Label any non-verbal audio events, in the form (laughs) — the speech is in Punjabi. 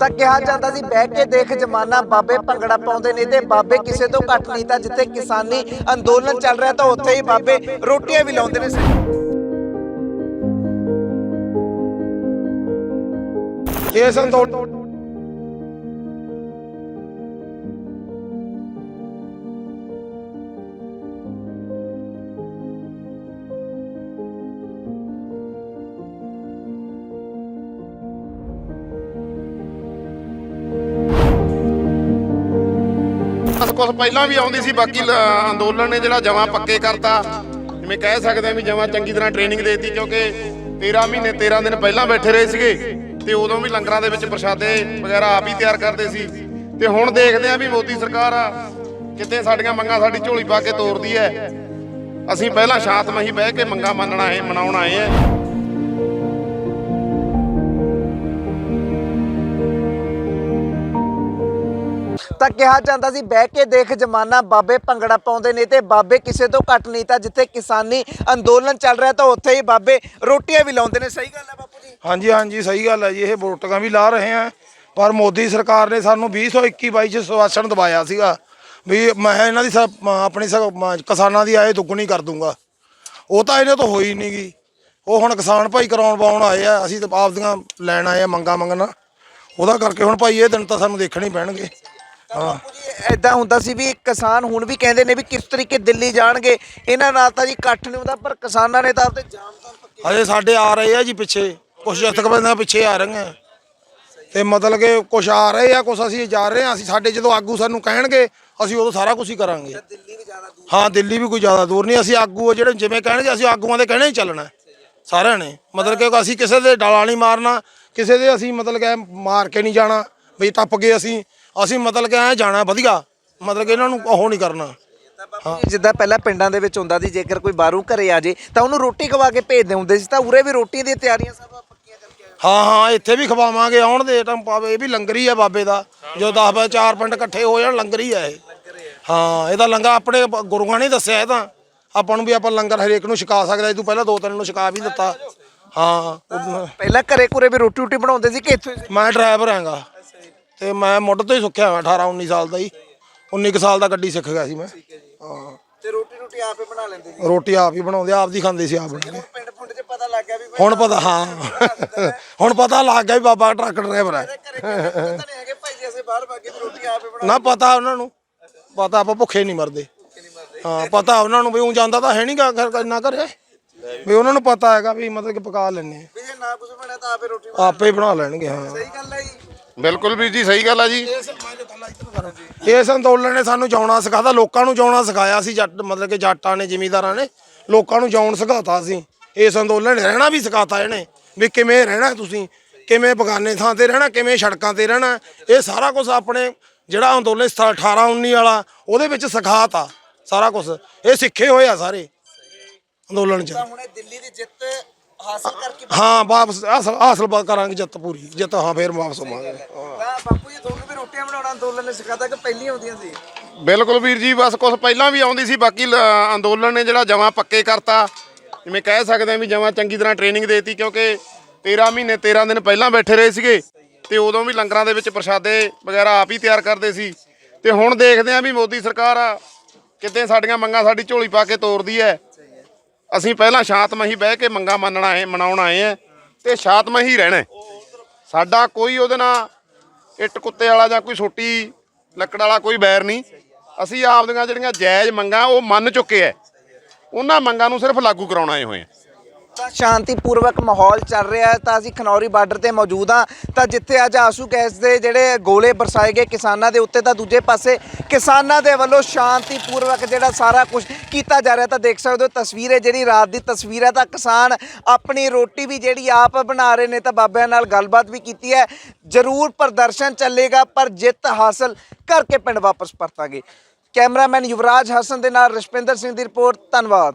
ਤਾਂ ਕਿਹਾ ਜਾਂਦਾ ਸੀ, ਬਹਿ ਕੇ ਦੇਖ ਜਮਾਨਾ, ਬਾਬੇ ਭੰਗੜਾ ਪਾਉਂਦੇ ਨੇ ਤੇ ਬਾਬੇ ਕਿਸੇ ਤੋਂ ਘੱਟ ਨਹੀਂ ਤਾਂ ਜਿੱਥੇ ਕਿਸਾਨੀ ਅੰਦੋਲਨ ਚੱਲ ਰਿਹਾ ਤਾਂ ਉੱਥੇ ਹੀ ਬਾਬੇ ਰੋਟੀਆਂ ਵੀ ਲਾਉਂਦੇ ਨੇ। ਇਸ ਅੰਦੋਲਨ ਕੁਝ ਪਹਿਲਾਂ ਵੀ ਆਉਂਦੀ ਸੀ, ਬਾਕੀ ਲ- ਅੰਦੋਲਨ ਨੇ ਜਿਹੜਾ ਜਮਾ ਪੱਕੇ ਕਰਤਾ। ਜਿਵੇਂ ਕਹਿ ਸਕਦੇ ਆ ਵੀ ਜਮਾ ਚੰਗੀ ਤਰ੍ਹਾਂ ਟ੍ਰੇਨਿੰਗ ਦੇਤੀ, ਕਿਉਂਕਿ 13 ਮਹੀਨੇ 13 ਦਿਨ ਪਹਿਲਾਂ ਬੈਠੇ ਰਹੇ ਸੀਗੇ ਤੇ ਉਦੋਂ ਵੀ ਲੰਗਰਾਂ ਦੇ ਵਿੱਚ ਪ੍ਰਸ਼ਾਦੇ ਵਗੈਰਾ ਆਪ ਹੀ ਤਿਆਰ ਕਰਦੇ ਸੀ। ਤੇ ਹੁਣ ਦੇਖਦੇ ਆ ਵੀ ਮੋਦੀ ਸਰਕਾਰ ਆ ਕਿਤੇ ਸਾਡੀਆਂ ਮੰਗਾਂ ਸਾਡੀ ਝੋਲੀ ਪਾ ਕੇ ਤੋਰਦੀ ਹੈ। ਅਸੀਂ ਪਹਿਲਾਂ ਸ਼ਾਂਤਮਈ ਬਹਿ ਕੇ ਮੰਗਾਂ ਮੰਨਣਾ ਆਏ ਮਨਾਉਣ ਆਏ ਹੈ। ਤਾਂ ਕਿਹਾ ਜਾਂਦਾ ਸੀ, ਬਹਿ ਕੇ ਦੇਖ ਜਮਾਨਾ, ਬਾਬੇ ਭੰਗੜਾ ਪਾਉਂਦੇ ਨੇ ਤੇ ਬਾਬੇ ਕਿਸੇ ਤੋਂ ਘੱਟ ਨਹੀਂ ਤਾਂ ਜਿੱਥੇ ਕਿਸਾਨੀ ਅੰਦੋਲਨ ਚੱਲ ਰਿਹਾ ਤਾਂ ਉੱਥੇ ਹੀ ਬਾਬੇ ਰੋਟੀਆਂ ਵੀ ਲਾਉਂਦੇ ਨੇ। ਸਹੀ ਗੱਲ ਹੈ ਬਾਪੂ ਜੀ? ਹਾਂਜੀ ਹਾਂਜੀ, ਸਹੀ ਗੱਲ ਹੈ ਜੀ, ਇਹ ਵੋਟਾਂ ਵੀ ਲਾ ਰਹੇ ਆ। ਪਰ ਮੋਦੀ ਸਰਕਾਰ ਨੇ ਸਾਨੂੰ 2021 22 ਚ ਸਵਾਸਣ ਦਵਾਇਆ ਸੀਗਾ ਵੀ ਮੈਂ ਇਹਨਾਂ ਦੀ ਸਭ ਆਪਣੀ ਕਿਸਾਨਾਂ ਦੀ ਆਏ ਦੁੱਗਣੀ ਕਰ ਦੂੰਗਾ। ਉਹ ਤਾਂ ਇਹਨਾਂ ਤੋਂ ਹੋਈ ਨਹੀਂ ਗੀ ਉਹ ਹੁਣ ਕਿਸਾਨ ਭਾਈ ਕਰਾਉਣ ਪਾਉਣ ਆਏ ਆ, ਅਸੀਂ ਤਾਂ ਆਪਦੀਆਂ ਲੈਣ ਆਏ ਆ ਮੰਗਾ ਮੰਗਣਾ। ਉਹਦਾ ਕਰਕੇ ਹੁਣ ਭਾਈ ਇਹ ਦਿਨ ਤਾਂ ਸਾਨੂੰ ਦੇਖਣੇ ਹੀ ਪੈਣਗੇ। ਹਾਂ ਬਾਪੂ ਜੀ ਐਦਾਂ ਹੁੰਦਾ ਸੀ ਵੀ ਕਿਸਾਨ ਹੁਣ ਵੀ ਕਹਿੰਦੇ ਨੇ ਵੀ ਕਿਸ ਤਰੀਕੇ ਦਿੱਲੀ ਜਾਣਗੇ। ਇਹਨਾਂ ਨਾਲ ਤਾਂ ਜੀ ਇਕੱਠ ਨਹੀਂ ਹੁੰਦਾ ਪਰ ਕਿਸਾਨਾਂ ਨੇ ਤਾਂ ਆਪਦੇ ਜਾਮ ਤਾਂ ਪੱਕੇ ਹਜੇ ਸਾਡੇ ਆ ਰਹੇ ਆ ਜੀ ਪਿੱਛੇ ਕੁਛ ਜਥੇਬੰਦੀਆਂ ਪਿੱਛੇ ਆ ਰਹੀਆਂ। ਤੇ ਮਤਲਬ ਕਿ ਕੁਛ ਆ ਰਹੇ ਆ ਕੁਛ ਅਸੀਂ ਜਾ ਰਹੇ ਆ ਅਸੀਂ ਸਾਡੇ ਜਦੋਂ ਆਗੂ ਸਾਨੂੰ ਕਹਿਣਗੇ ਅਸੀਂ ਉਦੋਂ ਸਾਰਾ ਕੁਝ ਹੀ ਕਰਾਂਗੇ। ਦਿੱਲੀ ਵੀ ਜ਼ਿਆਦਾ ਦੂਰ। ਹਾਂ ਦਿੱਲੀ ਵੀ ਕੋਈ ਜ਼ਿਆਦਾ ਦੂਰ ਨਹੀਂ ਅਸੀਂ ਆਗੂ ਆ ਜਿਹੜੇ ਜਿਵੇਂ ਕਹਿਣਗੇ ਅਸੀਂ ਆਗੂਆਂ ਦੇ ਕਹਿਣੇ ਹੀ ਚੱਲਣਾ ਸਾਰਿਆਂ ਨੇ। ਮਤਲਬ ਕਿ ਅਸੀਂ ਕਿਸੇ ਦੇ ਡਾਲਾ ਨਹੀਂ ਮਾਰਨਾ ਕਿਸੇ ਦੇ ਅਸੀਂ ਮਤਲਬ ਕਿ ਮਾਰ ਕੇ ਨਹੀਂ ਜਾਣਾ ਵੀ ਟੱਪ ਗਏ ਅਸੀਂ ਅਸੀਂ ਮਤਲਬ ਕਿ ਐ ਜਾਣਾ ਵਧੀਆ। ਮਤਲਬ ਕਿ ਇਹਨਾਂ ਨੂੰ ਉਹ ਨਹੀਂ ਕਰਨਾ। ਜਿੱਦਾਂ ਪਹਿਲਾਂ ਪਿੰਡਾਂ ਦੇ ਵਿੱਚ ਹੁੰਦਾ ਸੀ ਜੇਕਰ ਕੋਈ ਬਾਹਰੋਂ ਘਰੇ ਆ ਜੇ ਤਾਂ ਉਹਨੂੰ ਰੋਟੀ ਖਵਾ ਕੇ ਭੇਜਦੇ ਹੁੰਦੇ ਸੀ। ਤਾਂ ਉਰੇ ਵੀ ਰੋਟੀ ਦੀਆਂ ਤਿਆਰੀਆਂ ਸਭ ਪੱਕੀਆਂ ਕਰਕੇ ਆਏ। ਹਾਂ ਹਾਂ ਇੱਥੇ ਵੀ ਖਵਾਵਾਂਗੇ ਆਉਣ ਦੇ ਟਾਈਮ ਪਾਵੇ ਇਹ ਵੀ ਲੰਗਰ ਹੀ ਆ ਬਾਬੇ ਦਾ। ਜੋ 10 ਬਾਏ 4 ਪਿੰਡ ਇਕੱਠੇ ਹੋ ਜਾਣ ਲੰਗਰ ਹੀ ਆ ਇਹ। ਹਾਂ ਇਹਦਾ ਲੰਗਰ ਆਪਣੇ ਗੁਰੂਆਂ ਨੇ ਦੱਸਿਆ ਇਹ ਤਾਂ। ਆਪਾਂ ਨੂੰ ਵੀ ਆਪਾਂ ਲੰਗਰ ਹਰੇਕ ਨੂੰ ਛਕਾ ਸਕਦਾ ਇਹ ਤੋਂ ਪਹਿਲਾਂ ਦੋ ਤਿੰਨ ਨੂੰ ਛਕਾ ਵੀ ਦਿੱਤਾ। ਹਾਂ ਪਹਿਲਾਂ ਘਰੇ ਘੁਰੇ ਵੀ ਰੋਟੀ ਰੋਟੀ ਬਣਾਉਂਦੇ ਸੀ ਕਿ ਇੱਥੇ? ਮੈਂ ਡਰਾਈਵਰ ਹਾਂਗਾ। ਤੇ ਮੈਂ ਮੁੱਢ ਤੋਂ ਹੀ ਸਿੱਖਿਆ ਹਾਂ 18 19 ਸਾਲ ਦਾ ਹੀ। 19 ਕੁ ਸਾਲ ਦਾ ਗੱਡੀ ਸਿੱਖ ਗਿਆ ਸੀ ਮੈਂ। ਹਾਂ ਤੇ ਰੋਟੀ ਰੋਟੀ ਆਪੇ ਬਣਾ ਲੈਂਦੇ ਸੀ? ਰੋਟੀ ਆਪ ਹੀ ਬਣਾਉਂਦੇ ਆਪ ਦੀ ਖਾਂਦੇ ਸੀ ਆਪ ਬਣਾ ਕੇ ਪਿੰਡ ਪੁੰਡ 'ਚ ਪਤਾ ਲੱਗ ਗਿਆ ਵੀ ਹੁਣ ਪਤਾ ਹਾਂ (laughs) ਹੁਣ ਪਤਾ ਲੱਗ ਗਿਆ ਵੀ ਬਾਬਾ ਟਰੱਕ ਡਰਾਈਵਰ ਹੈ। ਘਰੇ ਕਹਿੰਦੇ ਨਹੀਂ ਹੈਗੇ ਭਾਈ ਜੀ ਅਸੀਂ ਬਾਹਰ ਭਾਗੇ ਵੀ ਰੋਟੀ ਆਪੇ ਬਣਾ ਨਾ ਪਤਾ ਉਹਨਾਂ ਨੂੰ ਪਤਾ ਆਪਾਂ ਭੁੱਖੇ ਨਹੀਂ ਮਰਦੇ। ਹਾਂ ਪਤਾ ਉਹਨਾਂ ਨੂੰ ਵੀ ਉਹ ਜਾਂਦਾ ਤਾਂ ਹੈ ਨਹੀਂਗਾ ਇੰਨਾ ਕਰੇ ਵੀ ਉਹਨਾਂ ਨੂੰ ਪਤਾ ਹੈਗਾ ਵੀ ਮਤਲਬ ਕਿ ਪਕਾ ਲੈਣੇ ਵੀ ਜੇ ਨਾ ਕੁਝ ਬਣਿਆ ਤਾਂ ਆਪੇ ਰੋਟੀ ਆਪੇ ਹੀ ਬਣਾ ਲੈਣਗੇ ਹਾਂ। ਸਹੀ ਗੱਲ ਹੈ ਜੀ। ਬਿਲਕੁਲ ਵੀਰ ਜੀ ਸਹੀ ਗੱਲ ਆ ਜੀ। ਇਸ ਅੰਦੋਲਨ ਨੇ ਸਾਨੂੰ ਜਾਉਣਾ ਸਿਖਾਤਾ ਲੋਕਾਂ ਨੂੰ ਜਾਉਣਾ ਸਿਖਾਇਆ ਸੀ ਜੱਟ ਮਤਲਬ ਕਿ ਜੱਟਾਂ ਨੇ ਜ਼ਿਮੀਂਦਾਰਾਂ ਨੇ ਲੋਕਾਂ ਨੂੰ ਜਾਉਣ ਸਿਖਾਤਾ ਸੀ। ਇਸ ਅੰਦੋਲਨ ਨੇ ਰਹਿਣਾ ਵੀ ਸਿਖਾਤਾ ਇਹਨੇ ਵੀ ਕਿਵੇਂ ਰਹਿਣਾ ਤੁਸੀਂ ਕਿਵੇਂ ਬਗਾਨੇ ਥਾਂ ਤੇ ਰਹਿਣਾ ਕਿਵੇਂ ਸੜਕਾਂ ਤੇ ਰਹਿਣਾ ਇਹ ਸਾਰਾ ਕੁਝ ਆਪਣੇ ਜਿਹੜਾ ਅੰਦੋਲਨ 18 19 ਵਾਲਾ ਉਹਦੇ ਵਿੱਚ ਸਿਖਾਤਾ ਸਾਰਾ ਕੁਝ ਇਹ ਸਿੱਖੇ ਹੋਏ ਆ ਸਾਰੇ ਅੰਦੋਲਨ ਚ। ਹੁਣ ਦਿੱਲੀ ਦੀ ਜਿੱਤ ਹਾਸਲ ਕਰਕੇ ਹਾਂ ਵਾਪਸ ਹਾਸਲ ਹਾਸਲ ਕਰਾਂਗੇ ਜਿੱਤ ਪੂਰੀ ਜਿੱਤ ਹਾਂ ਫੇਰ ਵਾਪਸ ਆਵਾਂਗੇ ਤਾਂ ਬਾਪੂ ਜੀ ਤੁਹਾਨੂੰ ਵੀ ਰੋਟੀਆਂ ਬਣਾਉਣਾ ਅੰਦੋਲਨ ਨੇ ਸਿਖਾਤਾ ਕਿ ਪਹਿਲੀਆਂ ਹੁੰਦੀਆਂ ਸੀ? ਬਿਲਕੁਲ ਵੀਰ ਜੀ ਬਸ ਕੁਝ ਪਹਿਲਾਂ ਵੀ ਆਉਂਦੀ ਸੀ ਬਾਕੀ ਲ- ਅੰਦੋਲਨ ਨੇ ਜਿਹੜਾ ਜਮਾ ਪੱਕੇ ਕਰਤਾ। ਜਿਵੇਂ ਕਹਿ ਸਕਦੇ ਆ ਵੀ ਜਮਾ ਚੰਗੀ ਤਰ੍ਹਾਂ ਟ੍ਰੇਨਿੰਗ ਦੇਤੀ ਕਿਉਂਕਿ 13 ਮਹੀਨੇ 13 ਦਿਨ ਪਹਿਲਾਂ ਬੈਠੇ ਰਹੇ ਸੀਗੇ ਤੇ ਉਦੋਂ ਵੀ ਲੰਗਰਾਂ ਦੇ ਵਿੱਚ ਪ੍ਰਸ਼ਾਦੇ ਵਗੈਰਾ ਆਪ ਹੀ ਤਿਆਰ ਕਰਦੇ ਸੀ। ਤੇ ਹੁਣ ਦੇਖਦੇ ਆ ਵੀ ਮੋਦੀ ਸਰਕਾਰ ਆ ਕਿਤੇ ਸਾਡੀਆਂ ਮੰਗਾਂ ਸਾਡੀ ਝੋਲੀ ਪਾ ਕੇ ਤੋਰਦੀ ਐ ਅਸੀਂ ਪਹਿਲਾਂ ਸ਼ਾਂਤਮਈ ਬਹਿ ਕੇ ਮੰਗਾਂ ਮੰਨਣਾ ਆਏ, ਮਨਾਉਣ ਆਏ ਆ ਤੇ ਸ਼ਾਂਤਮਈ ਰਹਿਣਾ ਸਾਡਾ ਕੋਈ ਉਹਦੇ ਨਾਲ ਇੱਟ ਕੁੱਤੇ ਵਾਲਾ ਜਾਂ ਕੋਈ ਛੋਟੀ ਲੱਕੜ ਵਾਲਾ ਕੋਈ ਬੈਰ ਨਹੀਂ। ਅਸੀਂ ਆਪਦੀਆਂ ਜਿਹੜੀਆਂ ਜਾਇਜ਼ ਮੰਗਾਂ ਉਹ ਮੰਨ ਚੁੱਕੇ ਐ ਉਹਨਾਂ ਮੰਗਾਂ ਨੂੰ ਸਿਰਫ ਲਾਗੂ ਕਰਾਉਣਾ ਆਏ ਹੋਏ ਆ। ਤਾਂ ਸ਼ਾਂਤੀਪੂਰਵਕ ਮਾਹੌਲ ਚੱਲ ਰਿਹਾ ਹੈ। ਤਾਂ ਅਸੀਂ ਖਨੌਰੀ ਬਾਰਡਰ ਤੇ ਮੌਜੂਦ ਹਾਂ। ਤਾਂ ਜਿੱਥੇ ਅੱਜ ਆਸੂ ਗੈਸ ਦੇ ਜਿਹੜੇ ਗੋਲੇ ਬਰਸਾਏ ਗਏ ਕਿਸਾਨਾਂ ਦੇ ਉੱਤੇ, ਤਾਂ ਦੂਜੇ ਪਾਸੇ ਕਿਸਾਨਾਂ ਦੇ ਵੱਲੋਂ ਸ਼ਾਂਤੀਪੂਰਵਕ ਜਿਹੜਾ ਸਾਰਾ ਕੁਝ ਕੀਤਾ ਜਾ ਰਿਹਾ, ਤਾਂ ਦੇਖ ਸਕਦੇ ਹੋ ਤਸਵੀਰ ਹੈ, ਜਿਹੜੀ ਰਾਤ ਦੀ ਤਸਵੀਰ ਹੈ। ਤਾਂ ਕਿਸਾਨ ਆਪਣੀ ਰੋਟੀ ਵੀ ਜਿਹੜੀ ਆਪ ਬਣਾ ਰਹੇ ਨੇ, ਤਾਂ ਬਾਬਿਆਂ ਨਾਲ ਗੱਲਬਾਤ ਵੀ ਕੀਤੀ ਹੈ। ਜ਼ਰੂਰ ਪ੍ਰਦਰਸ਼ਨ ਚੱਲੇਗਾ, ਪਰ ਜਿੱਤ ਹਾਸਲ ਕਰਕੇ ਪਿੰਡ ਵਾਪਸ ਪਰਤਾਂਗੇ। ਕੈਮਰਾਮੈਨ ਯੁਵਰਾਜ ਹਸਨ ਦੇ ਨਾਲ ਰਸ਼ਪਿੰਦਰ ਸਿੰਘ ਦੀ ਰਿਪੋਰਟ, ਧੰਨਵਾਦ।